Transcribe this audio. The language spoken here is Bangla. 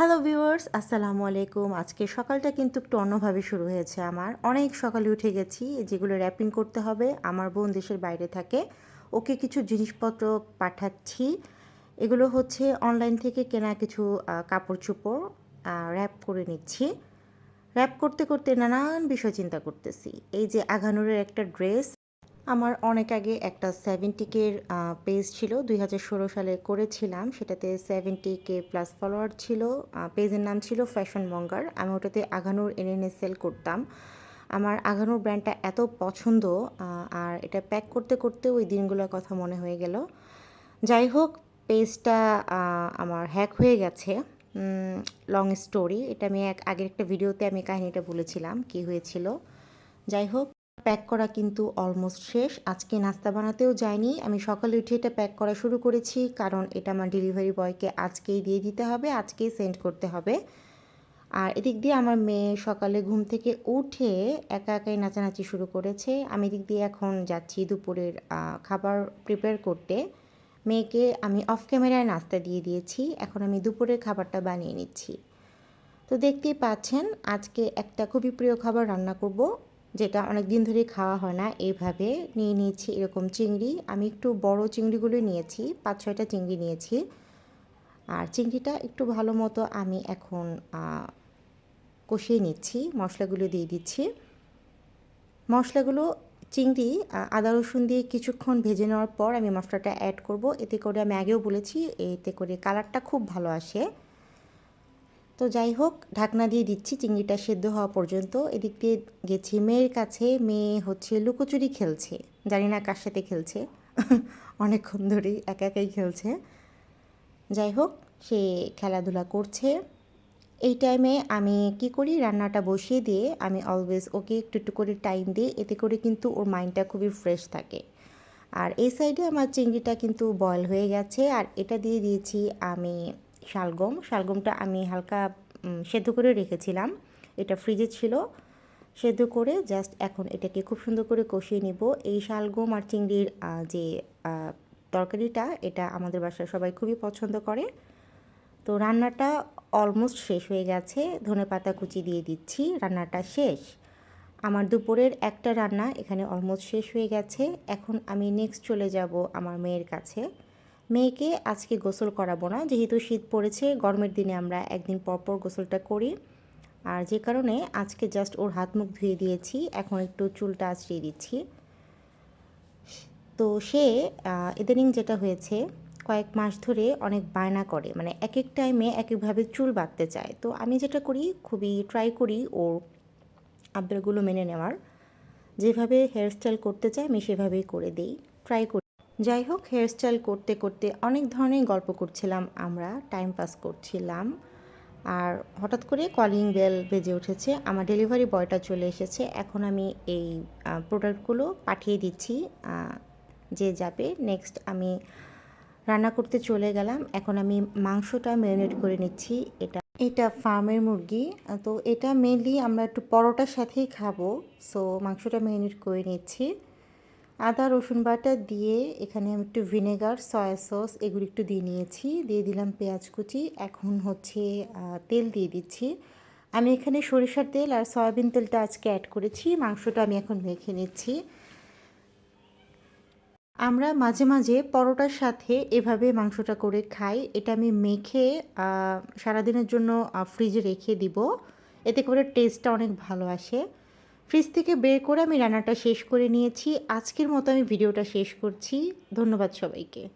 হ্যালো ভিউয়ার্স আসসালামু আলাইকুম। আজকে সকালটা কিন্তু একটু অন্যভাবে শুরু হয়েছে আমার। অনেক সকালে উঠে গেছি, যেগুলো র্যাপিং করতে হবে, আমার বোন দেশের বাইরে থাকে, ওকে কিছু জিনিসপত্র পাঠাচ্ছি। এগুলো হচ্ছে অনলাইন থেকে কেনা কিছু কাপড় চোপড় র্যাপ করে নিচ্ছি। র্যাপ করতে করতে নানান বিষয় চিন্তা করতেছি। এই যে আঘানুরের একটা ড্রেস আমার অনেক আগে একটা সেভেন্টিকের পেজ ছিল, দুই হাজার ষোলো সালে করেছিলাম। সেটাতে সেভেন্টি কে প্লাস ফলোয়ার ছিল। পেজের নাম ছিল ফ্যাশন মঙ্গার আমি ওটাতে আঘানুর এনে এনে সেল করতাম। আমার আঘানুর ব্র্যান্ডটা এত পছন্দ আর এটা প্যাক করতে করতে ওই দিনগুলোর কথা মনে হয়ে গেল। যাই হোক পেজটা আমার হ্যাক হয়ে গেছে। লং স্টোরি এটা আমি এক, আগের একটা ভিডিওতে আমি কাহিনীটা বলেছিলাম, কি হয়েছিল। যাই হোক প্যাক করা কিন্তু অলমোস্ট শেষ। আজকে নাস্তা বানাতেও যায়নি আমি সকালে উঠে এটা প্যাক করা শুরু করেছি, কারণ এটা আমার ডেলিভারি বয়কে আজকেই দিয়ে দিতে হবে, আজকেই সেন্ড করতে হবে। আর এদিক দিয়ে আমার মেয়ে সকালে ঘুম থেকে উঠে একা একাই নাচানাচি শুরু করেছে। আমি এদিক দিয়ে এখন যাচ্ছি দুপুরের খাবার প্রিপেয়ার করতে। মেয়েকে আমি অফ ক্যামেরায় নাস্তা দিয়ে দিয়েছি। এখন আমি দুপুরের খাবারটা বানিয়ে নিচ্ছি। তো দেখতেই পাচ্ছেন, আজকে একটা খুবই প্রিয় খাবার রান্না করব। যেটা অনেক দিন ধরে খাওয়া হয় না এইভাবে নিয়ে নিয়েছি এরকম চিংড়ি। আমি একটু বড় চিংড়িগুলো নিয়েছি, পাঁচ ছয়টা চিংড়ি নিয়েছি। আর চিংড়িটা একটু ভালো মতো আমি এখন কষিয়ে নিচ্ছি, মশলাগুলো দিয়ে দিচ্ছি। মশলাগুলো, চিংড়ি আদা রসুন দিয়ে কিছুক্ষণ ভেজে নেওয়ার পর আমি মশলাটা অ্যাড করব। এতে করে আমি আগেও বলেছি, এতে করে কালারটা খুব ভালো আসে। তো যাই হোক, ঢাকনা দিয়ে দিচ্ছি, চিংড়িটা সেদ্ধ হওয়া পর্যন্ত। এদিক দিয়ে গেছি, মেয়ের কাছে মেয়ে হচ্ছে লুকোচুরি খেলছে। জানি না কার সাথে খেলছে। অনেকক্ষণ ধরেই একা একাই খেলছে। যাই হোক, সে খেলাধুলা করছে। এই টাইমে আমি কি করি, রান্নাটা বসিয়ে দিয়ে আমি অলওয়েজ ওকে একটু একটু করে টাইম দিই। এতে করে কিন্তু ওর মাইন্ডটা খুবই ফ্রেশ থাকে। আর এই সাইডে আমার চিংড়িটা কিন্তু বয়েল হয়ে গেছে। আর এটা দিয়ে দিয়েছি আমি শালগম। শালগমটা আমি হালকা সেদ্ধ করে রেখেছিলাম। এটা ফ্রিজে ছিল। সেদ্ধ করে জাস্ট এখন এটাকে খুব সুন্দর করে কষিয়ে নিব। এই শালগম আর চিংড়ির যে তরকারিটা, এটা আমাদের বাসায় সবাই খুবই পছন্দ করে। তো রান্নাটা অলমোস্ট শেষ হয়ে গেছে। ধনে পাতা কুচি দিয়ে দিচ্ছি। রান্নাটা শেষ। আমার দুপুরের একটা রান্না এখানে অলমোস্ট শেষ হয়ে গেছে। এখন আমি নেক্সট চলে যাব আমার মেয়ের কাছে। মেয়েকে আজকে গোসল করাবো না। যেহেতু শীত পড়েছে, গরমের দিনে আমরা একদিন পর পর গোসলটা করি। আর যে কারণে আজকে জাস্ট ওর হাত মুখ ধুয়ে দিয়েছি, এখন একটু চুলটা আঁচড়িয়ে দিচ্ছি। তো সে ইদানিং যেটা হয়েছে, কয়েক মাস ধরে অনেক বায়না করে। মানে এক এক টাইমে এক একভাবে চুল বাঁধতে চায়। তো আমি যেটা করি, খুবই ট্রাই করি ওর আবদারগুলো মেনে নেওয়ার। যেভাবে হেয়ারস্টাইল করতে চায়, আমি সেভাবেই করে দিই। ট্রাই করি। যাই হোক হেয়ারস্টাইল করতে করতে অনেক ধরনের গল্প করছিলাম। আমরা টাইম পাস করছিলাম। আর হঠাৎ করে কলিং বেল বেজে উঠেছে। আমার ডেলিভারি বয়টা চলে এসেছে। এখন আমি এই প্রোডাক্টগুলো পাঠিয়ে দিচ্ছি। যে যাবে। নেক্সট আমি রান্না করতে চলে গেলাম। এখন আমি মাংসটা ম্যারিনেট করে নিচ্ছি। এটা এটা ফার্মের মুরগি। তো এটা মেনলি আমরা একটু পরোটার সাথেই খাব। সো মাংসটা ম্যারিনেট করে নিচ্ছি। আদা, রসুন বাটা দিয়ে এখানে আমি একটু ভিনেগার, সয়া সস এগুলো একটু দিয়ে নিয়েছি। দিয়ে দিলাম পেঁয়াজ কুচি। এখন হচ্ছে তেল দিয়ে দিচ্ছি। আমি এখানে সরিষার তেল আর সয়াবিন তেলটা আজকে অ্যাড করেছি। মাংসটা আমি এখন মেখে নিচ্ছি। আমরা মাঝে মাঝে পরোটার সাথে এভাবে মাংসটা করে খাই। এটা আমি মেখে সারাদিনের জন্য ফ্রিজে রেখে দিব। এতে করে টেস্টটা অনেক ভালো আসে। ফ্রিজ থেকে বের করে আমি রান্নাটা শেষ করে নিয়েছি। আজকের মতো আমি ভিডিওটা শেষ করছি। ধন্যবাদ সবাইকে।